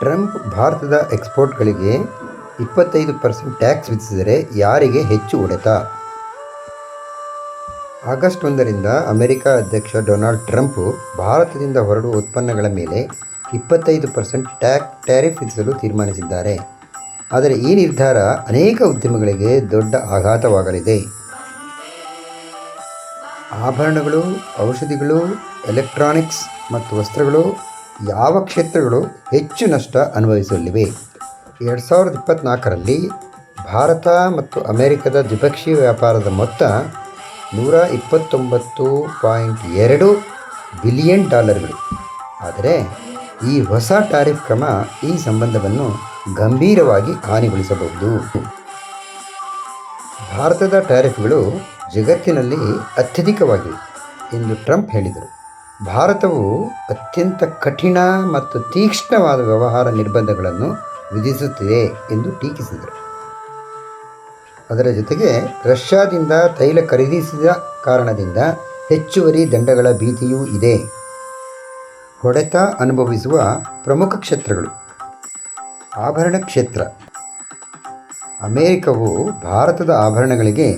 Trump ಭಾರತದ ಎಕ್ಸ್ಪೋರ್ಟ್ಗಳಿಗೆ ಇಪ್ಪತ್ತೈದು percent tax ವಿಧಿಸಿದರೆ ಯಾರಿಗೆ ಹೆಚ್ಚು ಹೊಡೆತ? ಆಗಸ್ಟ್ ಒಂದರಿಂದ ಅಮೆರಿಕ ಅಧ್ಯಕ್ಷ ಡೊನಾಲ್ಡ್ ಟ್ರಂಪ್ ಭಾರತದಿಂದ ಹೊರಡುವ ಉತ್ಪನ್ನಗಳ ಮೇಲೆ ಇಪ್ಪತ್ತೈದು ಪರ್ಸೆಂಟ್ ಟ್ಯಾಕ್, ಟ್ಯಾರಿಫ್ ವಿಧಿಸಲು ತೀರ್ಮಾನಿಸಿದ್ದಾರೆ. ಆದರೆ ಈ ನಿರ್ಧಾರ ಅನೇಕ ಉದ್ಯಮಗಳಿಗೆ ದೊಡ್ಡ ಆಘಾತವಾಗಲಿದೆ. ಆಭರಣಗಳು, ಔಷಧಿಗಳು, ಎಲೆಕ್ಟ್ರಾನಿಕ್ಸ್ ಮತ್ತು ವಸ್ತ್ರಗಳು ಯಾವ ಕ್ಷೇತ್ರಗಳು ಹೆಚ್ಚು ನಷ್ಟ ಅನುಭವಿಸಲಿವೆ? ಎರಡು ಸಾವಿರದ ಇಪ್ಪತ್ತ್ನಾಲ್ಕರಲ್ಲಿ ಭಾರತ ಮತ್ತು ಅಮೆರಿಕದ ದ್ವಿಪಕ್ಷೀಯ ವ್ಯಾಪಾರದ ಮೊತ್ತ ನೂರ ಇಪ್ಪತ್ತೊಂಬತ್ತು ಪಾಯಿಂಟ್ ಎರಡು ಬಿಲಿಯನ್ ಡಾಲರ್ಗಳು. ಆದರೆ ಈ ಹೊಸ ಟಾರಿಫ್ ಕ್ರಮ ಈ ಸಂಬಂಧವನ್ನು ಗಂಭೀರವಾಗಿ ಹಾನಿಗೊಳಿಸಬಹುದು. ಭಾರತದ ಟಾರಿಫ್ಗಳು ಜಗತ್ತಿನಲ್ಲಿ ಅತ್ಯಧಿಕವಾಗಿವೆ ಎಂದು ಟ್ರಂಪ್ ಹೇಳಿದರು. ಭಾರತವು ಅತ್ಯಂತ ಕಠಿಣ ಮತ್ತು ತೀಕ್ಷ್ಣವಾದ ವ್ಯವಹಾರ ನಿರ್ಬಂಧಗಳನ್ನು ವಿಧಿಸುತ್ತಿದೆ ಎಂದು ಟೀಕಿಸಿದರು. ಅದರ ಜೊತೆಗೆ ರಷ್ಯಾದಿಂದ ತೈಲ ಖರೀದಿಸಿದ ಕಾರಣದಿಂದ ಹೆಚ್ಚುವರಿ ದಂಡಗಳ ಭೀತಿಯೂ ಇದೆ. ಹೊಡೆತ ಅನುಭವಿಸುವ ಪ್ರಮುಖ ಕ್ಷೇತ್ರಗಳು. ಆಭರಣ ಕ್ಷೇತ್ರ. ಅಮೇರಿಕವು ಭಾರತದ ಆಭರಣಗಳಿಗೆ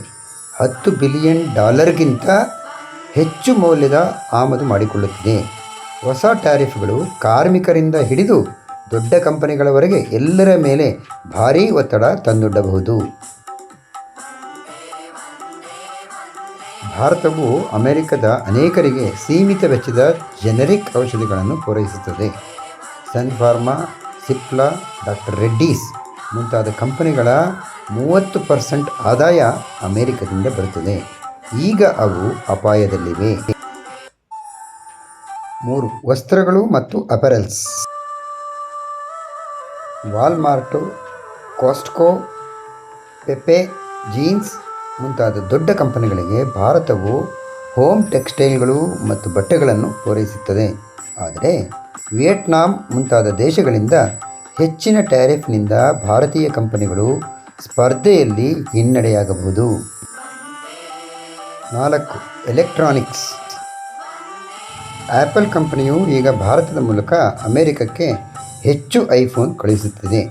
ಹತ್ತು ಬಿಲಿಯನ್ ಡಾಲರ್ಗಿಂತ ಹೆಚ್ಚು ಮೌಲ್ಯದ ಆಮದು ಮಾಡಿಕೊಳ್ಳುತ್ತಿದೆ. ಹೊಸ ಟ್ಯಾರಿಫ್ಗಳು ಕಾರ್ಮಿಕರಿಂದ ಹಿಡಿದು ದೊಡ್ಡ ಕಂಪನಿಗಳವರೆಗೆ ಎಲ್ಲರ ಮೇಲೆ ಭಾರೀ ಒತ್ತಡ ತಂದೊಡ್ಡಬಹುದು. ಭಾರತವು ಅಮೆರಿಕದ ಅನೇಕರಿಗೆ ಸೀಮಿತ ವೆಚ್ಚದ ಜೆನೆರಿಕ್ ಔಷಧಿಗಳನ್ನು ಪೂರೈಸುತ್ತದೆ. Sun Pharma, Cipla, doctor Reddy's ಮುಂತಾದ ಕಂಪನಿಗಳ ಮೂವತ್ತು ಪರ್ಸೆಂಟ್ ಆದಾಯ ಅಮೆರಿಕದಿಂದ ಬರುತ್ತದೆ. ಈಗ ಅವು ಅಪಾಯದಲ್ಲಿವೆ. ಮೂರು, ವಸ್ತ್ರಗಳು ಮತ್ತು ಅಪೆರಲ್ಸ್. ವಾಲ್ಮಾರ್ಟು ಕಾಸ್ಟ್ಕೋ ಪೆಪೆ, ಜೀನ್ಸ್ ಮುಂತಾದ ದೊಡ್ಡ ಕಂಪನಿಗಳಿಗೆ ಭಾರತವು ಹೋಮ್ ಟೆಕ್ಸ್ಟೈಲ್ಗಳು ಮತ್ತು ಬಟ್ಟೆಗಳನ್ನು ಪೂರೈಸುತ್ತದೆ. ಆದರೆ ವಿಯೆಟ್ನಾಂ ಮುಂತಾದ ದೇಶಗಳಿಂದ ಹೆಚ್ಚಿನ ಟ್ಯಾರಿಫ್ನಿಂದ ಭಾರತೀಯ ಕಂಪನಿಗಳು ಸ್ಪರ್ಧೆಯಲ್ಲಿ ಹಿನ್ನಡೆಯಾಗಬಹುದು. ನಾಲ್ಕು ಎಲೆಕ್ಟ್ರಾನಿಕ್ಸ್ ಆ್ಯಪಲ್ ಕಂಪನಿಯು ಈಗ ಭಾರತದ ಮೂಲಕ ಅಮೆರಿಕಕ್ಕೆ ಹೆಚ್ಚು ಐಫೋನ್ ಕಳುಹಿಸುತ್ತಿದೆ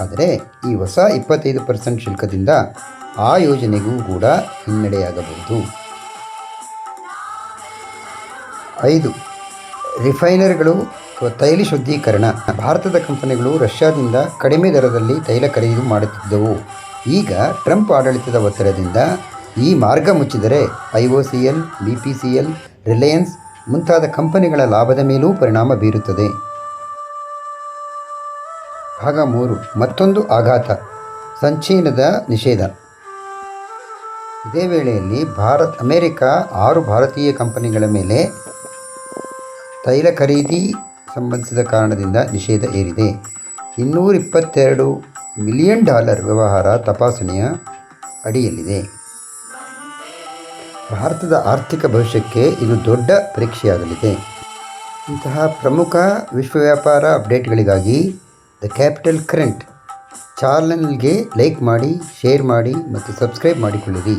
ಆದರೆ ಈ ಹೊಸ ಇಪ್ಪತ್ತೈದು ಪರ್ಸೆಂಟ್ ಶುಲ್ಕದಿಂದ ಆ ಯೋಜನೆಗೂ ಕೂಡ ಹಿನ್ನಡೆಯಾಗಬಹುದು. ಐದು ರಿಫೈನರ್ಗಳು ತೈಲ ಶುದ್ಧೀಕರಣ. ಭಾರತದ ಕಂಪನಿಗಳು ರಷ್ಯಾದಿಂದ ಕಡಿಮೆ ದರದಲ್ಲಿ ತೈಲ ಖರೀದಿ ಮಾಡುತ್ತಿದ್ದವು. ಈಗ ಟ್ರಂಪ್ ಆಡಳಿತದ ಒತ್ತಡದಿಂದ ಈ ಮಾರ್ಗ ಮುಚ್ಚಿದರೆ I O C L B P C L Reliance ಮುಂತಾದ ಕಂಪನಿಗಳ ಲಾಭದ ಮೇಲೂ ಪರಿಣಾಮ ಬೀರುತ್ತದೆ. ಭಾಗ ಮೂರು. ಮತ್ತೊಂದು ಆಘಾತ. ಸಂಚೀನದ ನಿಷೇಧ. ಇದೇ ವೇಳೆಯಲ್ಲಿ ಭಾರತ್, ಅಮೆರಿಕ ಆರು ಭಾರತೀಯ ಕಂಪನಿಗಳ ಮೇಲೆ ತೈಲ ಖರೀದಿ ಸಂಬಂಧಿಸಿದ ಕಾರಣದಿಂದ ನಿಷೇಧ ಏರಿದೆ. ಇನ್ನೂರ ಇಪ್ಪತ್ತೆರಡು ಮಿಲಿಯನ್ ಡಾಲರ್ ವ್ಯವಹಾರ ತಪಾಸಣೆಯ ಅಡಿಯಲ್ಲಿದೆ. ಭಾರತದ ಆರ್ಥಿಕ ಭವಿಷ್ಯಕ್ಕೆ ಇದು ದೊಡ್ಡ ಪರೀಕ್ಷೆಯಾಗಲಿದೆ. ಇಂತಹ ಪ್ರಮುಖ ವಿಶ್ವ ವ್ಯಾಪಾರ ಅಪ್ಡೇಟ್ಗಳಿಗಾಗಿ ದ ಕ್ಯಾಪಿಟಲ್ ಕರೆಂಟ್ ಚಾನಲ್ಗೆ ಲೈಕ್ ಮಾಡಿ, ಶೇರ್ ಮಾಡಿ ಮತ್ತು ಸಬ್ಸ್ಕ್ರೈಬ್ ಮಾಡಿಕೊಳ್ಳಿರಿ.